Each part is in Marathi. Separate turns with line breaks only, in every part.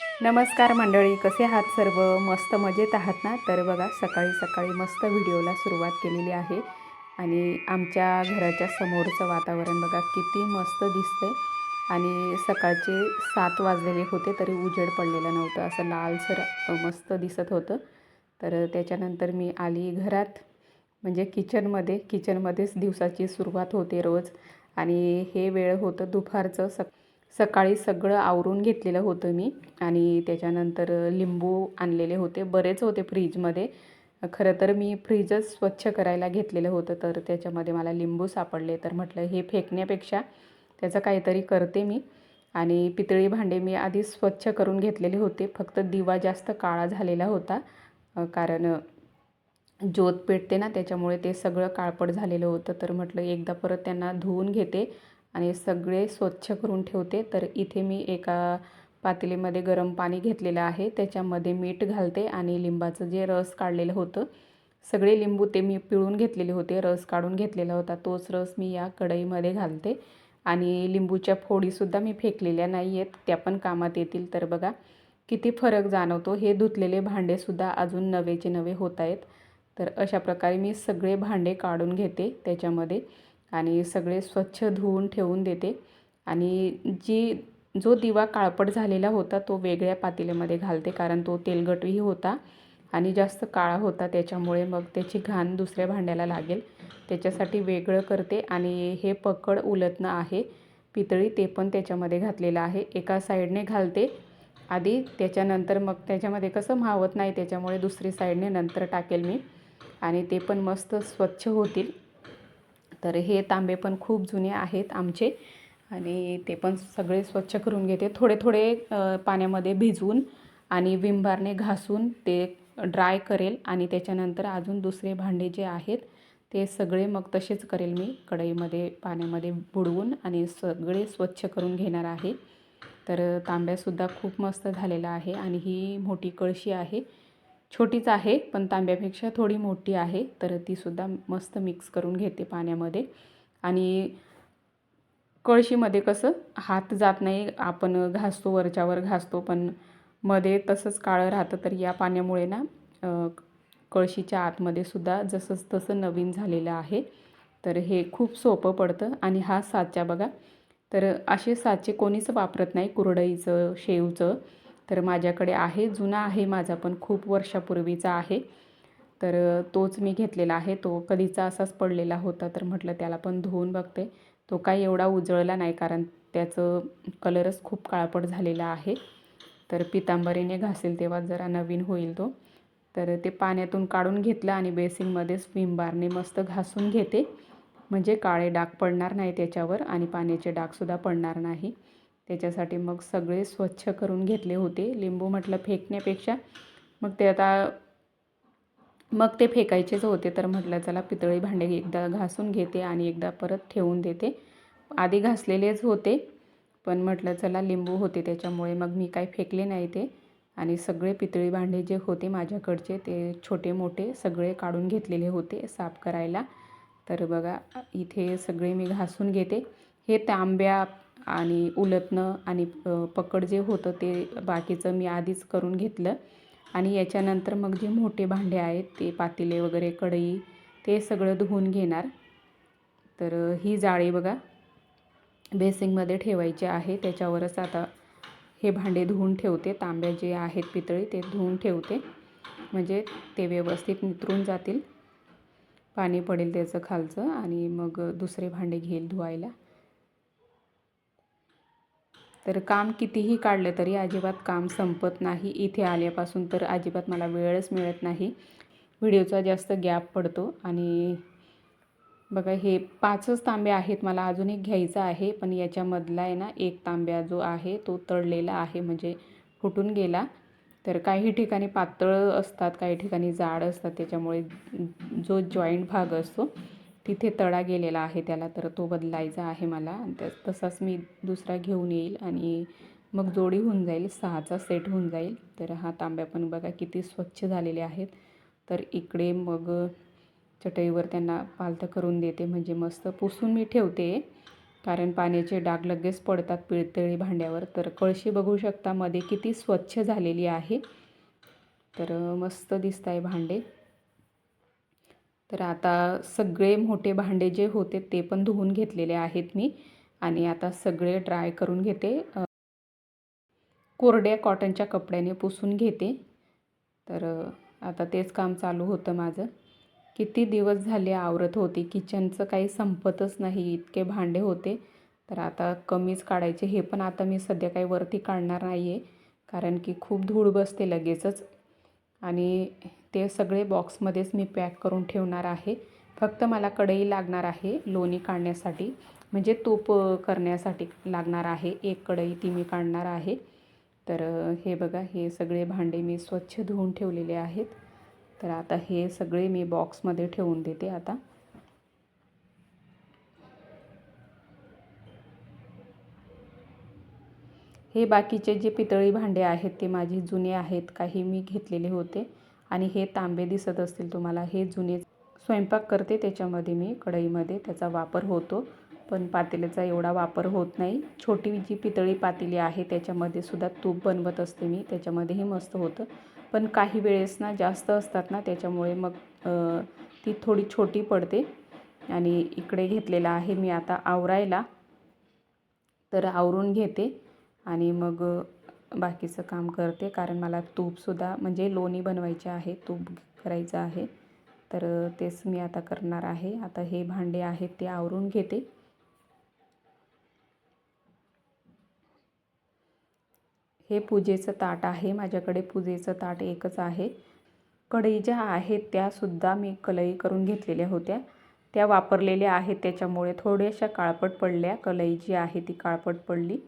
नमस्कार मंडळी कसे आहात सर्व? मस्त मजेत आहात ना? तर बघा सकाळी सकाळी मस्त व्हिडिओला सुरुवात केलेली आहे. आणि आमच्या घराच्या समोरचं वातावरण बघा किती मस्त दिसतंय. आणि सकाळचे सात वाजलेले होते तरी उजेड पडलेलं नव्हतं. असं लालसर मस्त दिसत होतं. तर त्याच्यानंतर मी आली घरात. म्हणजे किचनमध्ये किचनमध्येच दिवसाची सुरुवात होते रोज. आणि हे वेळ होतं दुपारचं. सक सकाळी सगळं आवरून घेतलेलं होतं मी आणि त्याच्यानंतर लिंबू आणलेले होते. बरेच होते फ्रीजमध्ये. खरं तर मी फ्रीजच स्वच्छ करायला घेतलेलं होतं तर त्याच्यामध्ये मला लिंबू सापडले. तर म्हटलं हे फेकण्यापेक्षा त्याचं काहीतरी करते मी. आणि पितळी भांडे मी आधी स्वच्छ करून घेतलेले होते. फक्त दिवा जास्त काळा झालेला होता कारण ज्योत पेटते ना त्याच्यामुळे ते सगळं काळपट झालेलं होतं. तर म्हटलं एकदा परत त्यांना धुवून घेते. आणि सगळे स्वच्छ करून ठेवते. तर इथे मी एका पातेलीमध्ये गरम पाणी घेतलेलं आहे. त्याच्यामध्ये मीठ घालते आणि लिंबाचं जे रस काढलेलं होतं सगळे लिंबू ते मी पिळून घेतलेले होते. रस काढून घेतलेला होता. तोच रस मी या कढईमध्ये घालते. आणि लिंबूच्या फोडीसुद्धा मी फेकलेल्या नाही आहेत. त्या पण कामात येतील. तर बघा किती फरक जाणवतो. हे धुतलेले भांडेसुद्धा अजून नवेचे नवे होत आहेत. तर अशा प्रकारे मी सगळे भांडे काढून घेते त्याच्यामध्ये. आणि सगळे स्वच्छ धुवून ठेवून देते. आणि जी जो दिवा काळपट झालेला होता तो वेगळ्या पातेल्यामध्ये घालते कारण तो तेलगटही होता आणि जास्त काळा होता. त्याच्यामुळे मग त्याची घाण दुसऱ्या भांड्याला लागेल. त्याच्यासाठी वेगळं करते आणि हे पकड उलटणं आहे. पितळी ते पण त्याच्यामध्ये घातलेलं आहे. एका साईडने घालते. आधी त्याच्यानंतर मग त्याच्यामध्ये कसं मावत नाही त्याच्यामुळे दुसरी साईडने नंतर टाकेल मी. आणि ते पण मस्त स्वच्छ होतील. तर हे तांबे पण खूप जुने आहेत आमचे. आणि ते पण सगळे स्वच्छ करून घेते. थोडे थोडे पाण्यामध्ये भिजवून आणि विंबारने घासून ते ड्राय करेल. आणि त्याच्यानंतर अजून दुसरे भांडे जे आहेत ते सगळे मग तसेच करेल मी. कढईमध्ये पाण्यामध्ये बुडवून आणि सगळे स्वच्छ करून घेणार आहे. तर तांब्यासुद्धा खूप मस्त झालेला आहे. आणि ही मोठी कळशी आहे. छोटीच आहे पण तांब्यापेक्षा थोडी मोठी आहे. तर तीसुद्धा मस्त मिक्स करून घेते पाण्यामध्ये. आणि कळशीमध्ये कसं हात जात नाही आपण घासतो वरच्यावर घासतो पण मध्ये तसंच काळं राहतं तर या पाण्यामुळे ना कळशीच्या आतमध्ये सुद्धा जसंच तसं नवीन झालेलं आहे. तर हे खूप सोपं पडतं. आणि हा साचा बघा तर असे साचे कोणीच वापरत नाही कुरडईचं शेवचं. तर माझ्याकडे आहे जुना आहे माझा पण खूप वर्षापूर्वीचा आहे. तर तोच मी घेतलेला आहे. तो कधीचा असाच पडलेला होता तर म्हटलं त्याला पण धुवून बघते. तो काही एवढा उजळला नाही कारण त्याचं कलरच खूप काळपट झालेला आहे. तर पितांबरीने घासेल तेव्हा जरा नवीन होईल तो. तर ते पाण्यातून काढून घेतलं आणि बेसिनमध्येच विम मस्त घासून घेते. म्हणजे काळे डाग पडणार नाही त्याच्यावर आणि पाण्याचे डागसुद्धा पडणार नाही. त्याच्यासाठी मग सगळे स्वच्छ करून घेतले होते. लिंबू म्हटलं फेकण्यापेक्षा. मग ते आता मग ते फेकायचेच होते. तर म्हटलं चला पितळी भांडे एकदा घासून घेते आणि एकदा परत ठेवून देते. आधी घासलेलेच होते. पण म्हटलं चला लिंबू होते त्याच्यामुळे मग मी काही फेकले नाही ते. आणि सगळे पितळी भांडे जे होते माझ्याकडचे ते छोटे मोठे सगळे काढून घेतलेले होते साफ करायला. तर बघा इथे सगळे मी घासून घेते. हे तांब्या आणि उलटणं आणि पकड जे होतं ते बाकीचं मी आधीच करून घेतलं. आणि याच्यानंतर मग जे मोठे भांडे आहेत ते पातेले वगैरे कढई ते सगळं धुवून घेणार. तर ही जाळी बघा बेसिंगमध्ये ठेवायची आहे. त्याच्यावरच आता हे भांडे धुवून ठेवते. तांब्या जे आहेत पितळी ते धुवून ठेवते. म्हणजे ते व्यवस्थित नितरून जातील. पाणी पडेल त्याचं खालचं आणि मग दुसरे भांडे घेईल धुवायला. तर काम कितीही काढलं तरी अजिबात काम संपत नाही. इथे आल्यापासून तर अजिबात मला वेळच मिळत नाही. व्हिडिओचा जास्त गॅप पडतो आणि बघा हे पाचच तांबे आहेत मला अजून एक घ्यायचा आहे पण याच्यामधला आहे ना एक तांब्या जो आहे तो तळलेला आहे म्हणजे फुटून गेला. तर काही ठिकाणी पातळ असतात काही ठिकाणी जाड असतात त्याच्यामुळे जो जॉईंट भाग असतो तिथे तडा गेलेला आहे त्याला तर तो बदलायचा आहे मला. त्या तसाच मी दुसरा घेऊन येईल आणि मग जोडी होऊन जाईल सहाचा सेट होऊन जाईल. तर हा तांब्या पण बघा किती स्वच्छ झालेले आहेत. तर इकडे मग चटईवर त्यांना पालथं करून देते म्हणजे मस्त पुसून मी ठेवते. कारण पाण्याचे डाग लगेच पडतात पिळतळी भांड्यावर. तर कळशी बघू शकता मध्ये किती स्वच्छ झालेली आहे. तर मस्त दिसत आहे भांडे. तर आता सगळे मोठे भांडे जे होते ते पण धुवून घेतलेले आहेत मी. आणि आता सगळे ड्राय करून घेते. कोरड्या कॉटनच्या कपड्याने पुसून घेते. तर आता तेच काम चालू होतं माझं. किती दिवस झाले आवरत होते. किचनचं काही संपतच नाही. इतके भांडे होते. तर आता कमीच काढायचे. हे पण आता मी सध्या काही वरती काढणार नाही आहे कारण की खूप धूळ बसते लगेचच. आणि ते सगळे बॉक्समध्येच मी पॅक करून ठेवणार आहे. फक्त मला कढई लागणार आहे लोणी काढण्यासाठी. म्हणजे तूप करण्यासाठी लागणार आहे. एक कढई ती मी काढणार आहे. तर हे बघा हे सगळे भांडे मी स्वच्छ धुवून ठेवलेले आहेत. तर आता हे सगळे मी बॉक्समध्ये ठेवून देते आता. हे बाकीचे जे पितळी भांडे आहेत ते माझे जुने आहेत. काही मी घेतलेले होते. आणि हे तांबे दिसत असतील तुम्हाला. हे जुने स्वयंपाक करते त्याच्यामध्ये मी कढईमध्ये त्याचा वापर होतो. पण पातेल्याचा एवढा वापर होत नाही. छोटी जी पितळी पातेली आहे त्याच्यामध्ये सुद्धा तूप बनवत असते मी. त्याच्यामध्येही मस्त होतं. पण काही वेळेस ना जास्त असतात ना त्याच्यामुळे मग ती थोडी छोटी पडते. आणि इकडे घेतलेला आहे मी आता आवरायला. तर आवरून घेते. आणि मग बाकीचं काम करते. कारण मला तूपसुद्धा म्हणजे लोणी बनवायचे आहे तूप करायचं आहे. तर तेच मी आता करणार आहे. आता हे भांडे आहेत ते आवरून घेते. हे पूजेचं ताट आहे. माझ्याकडे पूजेचं ताट एकच आहे. कढई ज्या आहेत त्यासुद्धा मी कलई करून घेतलेल्या होत्या. त्या वापरलेल्या आहेत. त्याच्यामुळे थोड्याशा काळपट पडल्या. कलई जी आहे ती काळपट पडली.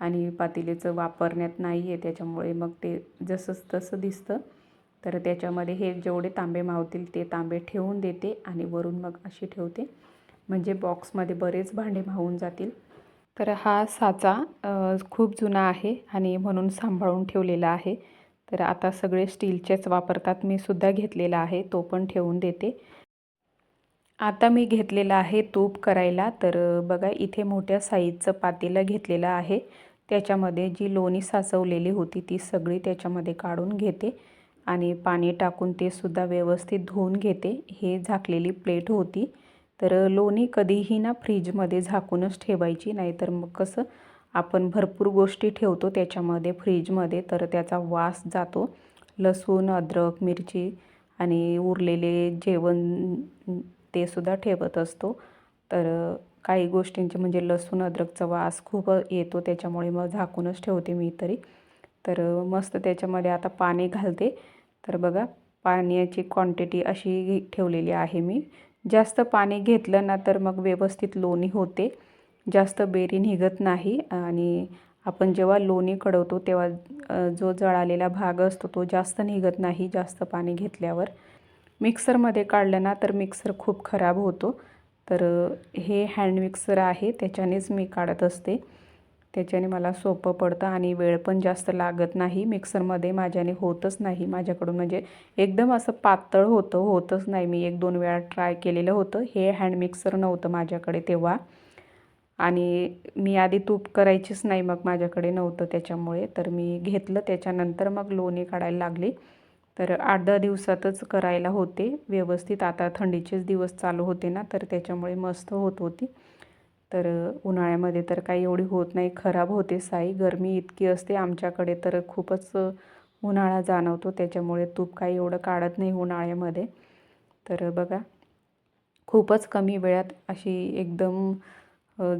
आणि पातेलीचं वापरण्यात नाही आहे त्याच्यामुळे मग ते जसंच तसं दिसतं. तर त्याच्यामध्ये हे जेवढे तांबे मावतील ते तांबे ठेवून देते आणि वरून मग अशी ठेवते. म्हणजे बॉक्समध्ये बरेच भांडे मावून जातील. तर हा साचा खूप जुना आहे आणि म्हणून सांभाळून ठेवलेला आहे. तर आता सगळे स्टीलचेच वापरतात. मी सुद्धा घेतलेला आहे तो पण ठेवून देते. आता मी घेतलेलं आहे तूप करायला. तर बघा इथे मोठ्या साईजचं पातेलं घेतलेलं आहे. त्याच्यामध्ये जी लोणी साचवलेली होती ती सगळी त्याच्यामध्ये काढून घेते आणि पाणी टाकून ते सुद्धा व्यवस्थित धुवून घेते. हे झाकलेली प्लेट होती. तर लोणी कधीही ना फ्रीजमध्ये झाकूनच ठेवायची नाहीतर मग कसं आपण भरपूर गोष्टी ठेवतो त्याच्यामध्ये फ्रीजमध्ये तर त्याचा वास जातो. लसूण अद्रक मिरची आणि उरलेले जेवण ते सुद्धा ठेवत असतो. तर काही गोष्टींचे म्हणजे लसूण अद्रकचा वास खूप येतो. त्याच्यामुळे मग झाकूनच ठेवते मी तरी. तर मस्त त्याच्यामध्ये आता पाणी घालते. तर बघा पाण्याची क्वांटिटी अशी ठेवलेली आहे मी. जास्त पाणी घेतलं ना तर मग व्यवस्थित लोणी होते. जास्त बेरी निघत नाही. आणि आपण जेव्हा लोणी कडवतो तेव्हा जो जळालेला भाग असतो तो जास्त निघत नाही जास्त पाणी घेतल्यावर. मिक्सरमध्ये काढलं ना तर मिक्सर खूप खराब होतो. तर हे हँड मिक्सर आहे त्याच्यानेच मी काढत असते. त्याच्याने मला सोपं पडतं आणि वेळ पण जास्त लागत नाही. मिक्सरमध्ये माझ्याने होतच नाही. माझ्याकडून म्हणजे एकदम असं पातळ होतं होतच नाही. मी एक दोन वेळा ट्राय केलेलं होतं. हे हँड मिक्सर नव्हतं माझ्याकडे तेव्हा. आणि मी आधी तूप करायचीच नाही मग माझ्याकडे नव्हतं त्याच्यामुळे. तर मी घेतलं. त्याच्यानंतर मग लोणी काढायला लागली. तर आठ दहा दिवसातच करायला होते. व्यवस्थित आता थंडीचेच दिवस चालू होते ना तर त्याच्यामुळे मस्त होत होती. तर उन्हाळ्यामध्ये तर काही एवढी होत नाही खराब होते साई. गरमी इतकी असते आमच्याकडे तर खूपच उन्हाळा जाणवतो त्याच्यामुळे तूप काही एवढं काढत नाही उन्हाळ्यामध्ये. तर बघा खूपच कमी वेळात अशी एकदम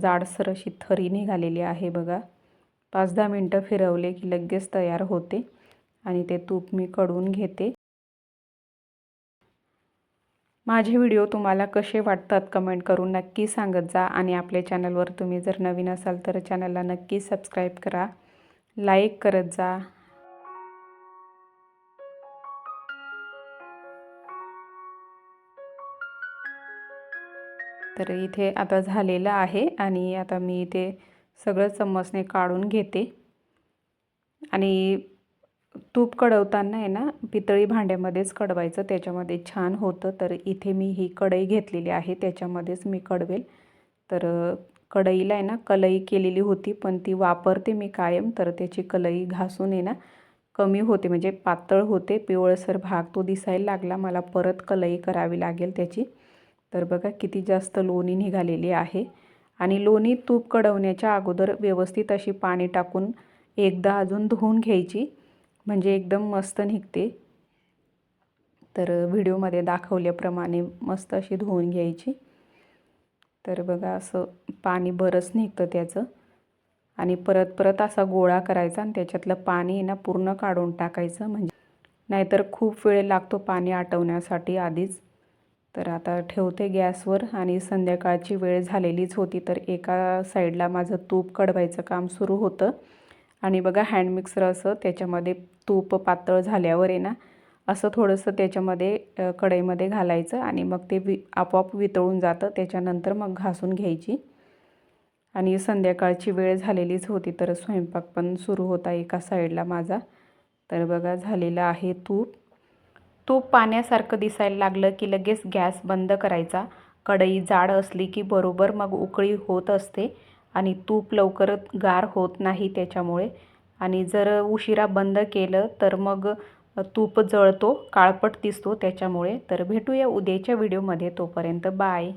जाडसर अशी थरी निघालेली आहे बघा. पाच दहा मिनटं फिरवले की लगेच तयार होते. आणि ते तूप मी कडून घेते. माझे व्हिडिओ तुम्हाला कसे वाटतात कमेंट करून नक्की सांगत जा आणि आपल्या चॅनलवर तुम्ही जर नवीन असाल तर चॅनलला नक्की सबस्क्राईब करा. लाईक करत जा. तर इथे आता झालेलं आहे आणि आता मी इथे सगळं चम्मचने काढून घेते. आणि तूप कडवताना आहे ना पितळी भांड्यामध्येच कडवायचं त्याच्यामध्ये छान होतं. तर इथे मी ही कढई घेतलेली आहे त्याच्यामध्येच मी कडवेल तर कढईला आहे ना कलई केलेली होती पण ती वापरते मी कायम. तर त्याची कलई घासून आहे ना कमी होते म्हणजे पातळ होते. पिवळसर भाग तो दिसायला लागला मला परत कलई करावी लागेल त्याची. तर बघा किती जास्त लोणी निघालेली आहे. आणि लोणी तूप कडवण्याच्या अगोदर व्यवस्थित अशी पाणी टाकून एकदा अजून धुवून घ्यायची. म्हणजे एकदम मस्त निघते. तर व्हिडिओमध्ये दाखवल्याप्रमाणे मस्त अशी धुवून घ्यायची. तर बघा असं पाणी बरंच निघतं त्याचं. आणि परत परत असा गोळा करायचा आणि त्याच्यातलं पाणी ना पूर्ण काढून टाकायचं म्हणजे. नाहीतर खूप वेळ लागतो पाणी आटवण्यासाठी आधीच. तर आता ठेवते गॅसवर आणि संध्याकाळची वेळ झालेलीच होती तर एका साईडला माझं तूप कडवायचं काम सुरू होतं. आणि बघा हँड मिक्सर असं त्याच्यामध्ये तूप पातळ झाल्यावर आहे ना असं थोडंसं त्याच्यामध्ये कढईमध्ये घालायचं आणि मग ते वि आपोआप वितळून जातं. त्याच्यानंतर मग घासून घ्यायची. आणि संध्याकाळची वेळ झालेलीच होती तर स्वयंपाक पण सुरू होता एका साईडला माझा. तर बघा झालेलं आहे तूप. तूप पाण्यासारखं दिसायला लागलं की लगेच गॅस बंद करायचा. कढई जाड असली की बरोबर मग उकळी होत असते. आणि तूप लवकर गार होत नाही त्याच्यामुळे. आणि जर उशिरा बंद केलं तर मग तूप जळतो काळपट दिसतो त्याच्यामुळे. तर भेटूया उद्याच्या व्हिडिओमध्ये तोपर्यंत बाय.